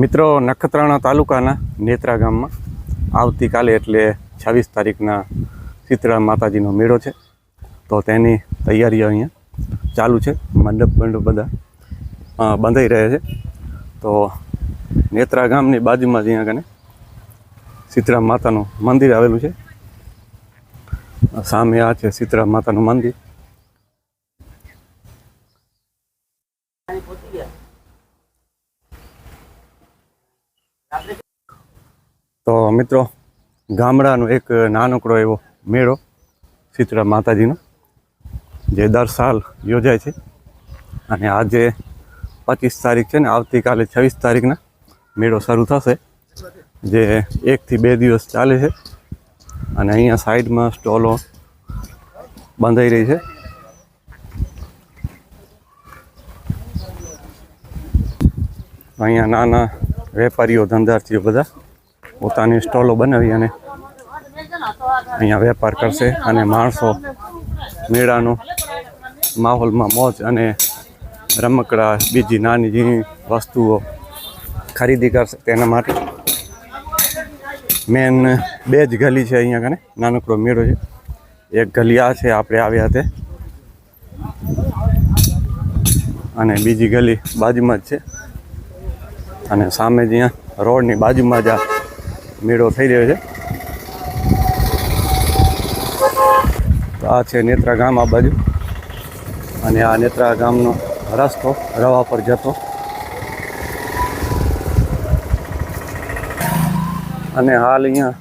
મિત્રો, નખત્રાણા તાલુકાના નેત્રા ગામમાં આવતીકાલે એટલે છવ્વીસ તારીખના શીતળા માતાજીનો મેળો છે. તો તેની તૈયારીઓ અહીંયા ચાલુ છે. મંડપ મંડપ બધા બંધાઈ રહ્યા છે. તો નેત્રા ગામની બાજુમાં જ અહીંયા કને શીતળા માતાનું મંદિર આવેલું છે. સામે આ છે શીતળા માતાનું મંદિર તો મિત્રો, ગામડાનો એક નાનકડો એવો મેળો, શીતળા માતાજીનો, જે દર સાલ યોજાય છે. અને આજે પચીસ તારીખ છે ને, આવતીકાલે છવ્વીસ તારીખના મેળો શરૂ થશે, જે એકથી બે દિવસ ચાલે છે. અને અહીંયા સાઈડમાં સ્ટોલો બંધાઈ રહી છે. અહીંયા નાના વેપારીઓ, ધંધાર્થીઓ બધા પોતાની સ્ટોલો બનાવી અને અહીંયા વેપાર કરશે અને માણસો મેળાનો માહોલમાં મોજ અને રમકડા, બીજી નાની ઝીણી વસ્તુઓ ખરીદી કરશે તેના માટે. મેન બે જ ગલી છે અહીંયા કને? નાનકડો મેળો છે. એક ગલી આ છે, આપણે આવ્યા તે. અને બીજી ગલી બાજુમાં જ છે. અને સામે જ અહીંયા રોડની બાજુમાં જ આ મેળો થઈ રહ્યો છે. તો આ છે નેત્રા ગામ આ બાજુ. અને આ નેત્રા ગામનો રસ્તો રવા પર જતો. અને હાલ અહીંયા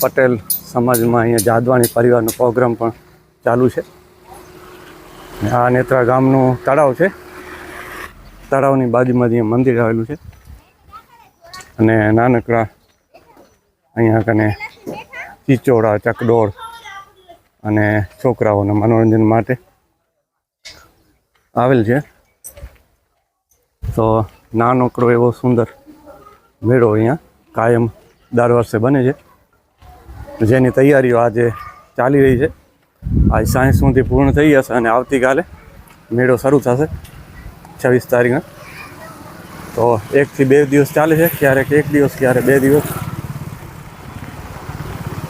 પટેલ સમાજમાં અહીંયા જાદવાણી પરિવારનો પ્રોગ્રામ પણ ચાલુ છે. આ નેત્રા ગામનું તળાવ છે. તળાવની બાજુમાં જ મંદિર આવેલું છે. અને નાનકડા અહીંયા કને ચીચોડા ચકડોળ અને છોકરાઓના મનોરંજન માટે આવેલ છે. તો નાનકડો એવો સુંદર મેળો અહીંયા કાયમ દર વર્ષે બને છે. જેની તૈયારીઓ આજે ચાલી રહી છે. આજ સાંજ સુધી પૂર્ણ થઈ જશે અને આવતીકાલે મેળો શરૂ થશે છવ્વીસ તારીખે તો એકથી બે દિવસ ચાલે છે. ક્યારેક એક દિવસ, ક્યારેક બે દિવસ.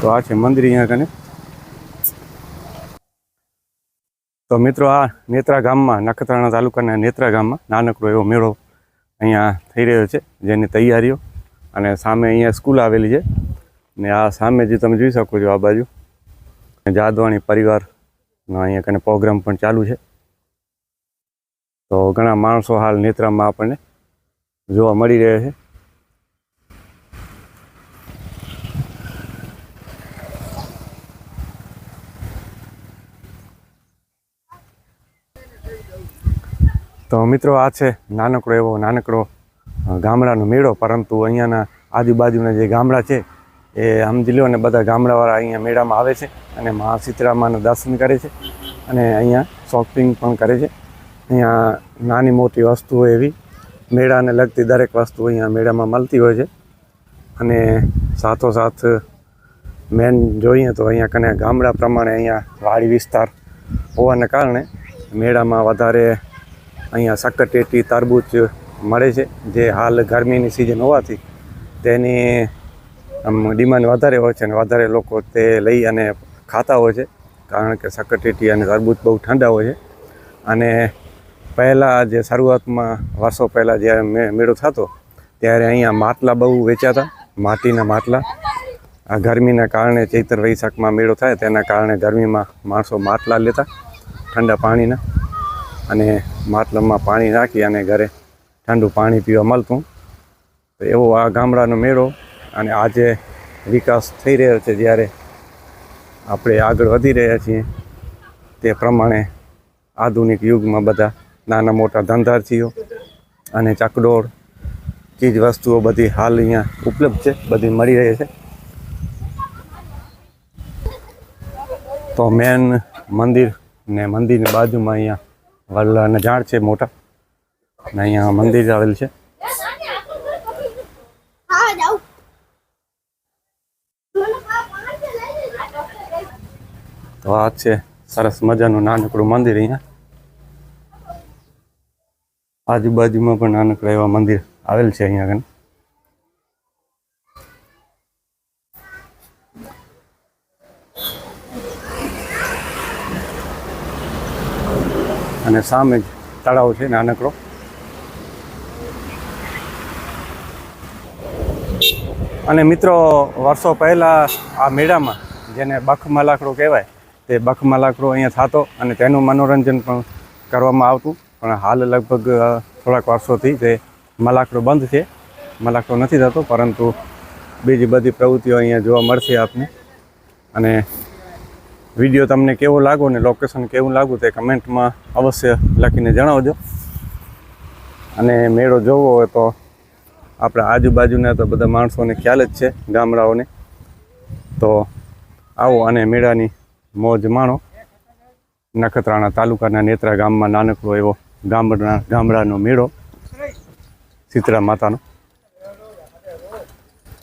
તો આ છે મંદિર અહીંયા કને. તો મિત્રો આ નેત્રા ગામમાં, નખત્રાણા તાલુકાના નેત્રા ગામમાં નાનકડો એવો મેળો અહીંયા થઈ રહ્યો છે, જેની તૈયારીઓ અને સામે અહીંયા સ્કૂલ આવેલી છે. ને આ સામે જે તમે જોઈ શકો છો આ બાજુ, જાદવાણી પરિવારનો અહીંયા કને પ્રોગ્રામ પણ ચાલુ છે. તો ઘણા માણસો હાલ નેત્રામાં આપણને જોવા મળી રહ્યા છે. તો મિત્રો આ છે નાનકડો એવો નાનકડો ગામડાનો મેળો. પરંતુ અહીંયાના આજુબાજુના જે ગામડા છે, એ સમજી લો અને બધા ગામડાવાળા અહીંયા મેળામાં આવે છે અને મહા સીતરામાના દર્શન કરે છે અને અહીંયા શોપિંગ પણ કરે છે. અહીંયા નાની મોટી વસ્તુઓ એવી મેળાને લગતી દરેક વસ્તુ અહીંયા મેળામાં મળતી હોય છે. અને સાથોસાથ મેન જોઈએ તો અહીંયા કને ગામડા પ્રમાણે અહીંયા વાડી વિસ્તાર હોવાને કારણે મેળામાં વધારે અહીંયા સક્કરટેટી તરબૂચ મળે છે, જે હાલ ગરમીની સિઝન હોવાથી તેની, આમ ડિમાન્ડ વધારે હોય છે અને વધારે લોકો તે લઈ અને ખાતા હોય છે, કારણ કે સક્કરટેટી અને તરબૂચ બહુ ઠંડા હોય છે. અને પહેલાં જે શરૂઆતમાં વર્ષો પહેલાં જ્યારે મે, મેળો થતો, ત્યારે અહીંયા માટલા બહુ વેચાતા, માટીના માટલા. આ ગરમીના કારણે ચૈત્ર વૈશાખમાં મેળો થાય, તેના કારણે ગરમીમાં માણસો માટલા લેતા, ઠંડા પાણીના. અને માટલામાં પાણી નાખી અને ઘરે ઠંડુ પાણી પીવા મળતું. તો એવો આ ગામડાનો મેળો અને આજે વિકાસ થઈ રહ્યો છે જ્યારે આપણે આગળ વધી રહ્યા છીએ. તે પ્રમાણે આધુનિક યુગમાં બધા નાના મોટા ધંધાર્થીઓ અને ચકડોળ ચીજ વસ્તુઓ બધી હાલ અહીંયા ઉપલબ્ધ છે, બધી મળી રહી છે. તો મેન મંદિર ને મંદિરની બાજુમાં અહીંયા વડલાના ઝાડ છે મોટા. અને અહીંયા મંદિર આવેલ છે. તો આ છે સરસ મજાનું નાનકડું મંદિર અહીંયા. આજુબાજુમાં પણ નાનકડા એવા મંદિર આવેલ છે અહીંયા આગળ. અને સામે જ તળાવ છે નાનકડો. અને મિત્રો, વર્ષો પહેલાં આ મેળામાં, જેને બખ મલાકડો કહેવાય, તે બખ મલાકડો અહીંયા થતો અને તેનું મનોરંજન પણ કરવામાં આવતું. પણ હાલ લગભગ થોડાક વર્ષોથી તે મલાકડો બંધ છે. મલાકડો નથી થતો, પરંતુ બીજી બધી પ્રવૃત્તિઓ અહીંયા જોવા મળશે આપને. અને વીડિયો તમને કેવો લાગો ને લોકેશન કેવું લાગુ તે કમેન્ટમાં અવશ્ય લખીને જણાવજો. અને મેળો જોવો હોય તો આપણા આજુબાજુના તો બધા માણસોને ખ્યાલ જ છે, ગામડાઓને. તો આવો અને મેળાની મોજ માણો. નખત્રાણા તાલુકાના નેત્રા ગામમાં નાનકડો એવો ગામડા ગામડાનો મેળો. શીતળા માતાનો.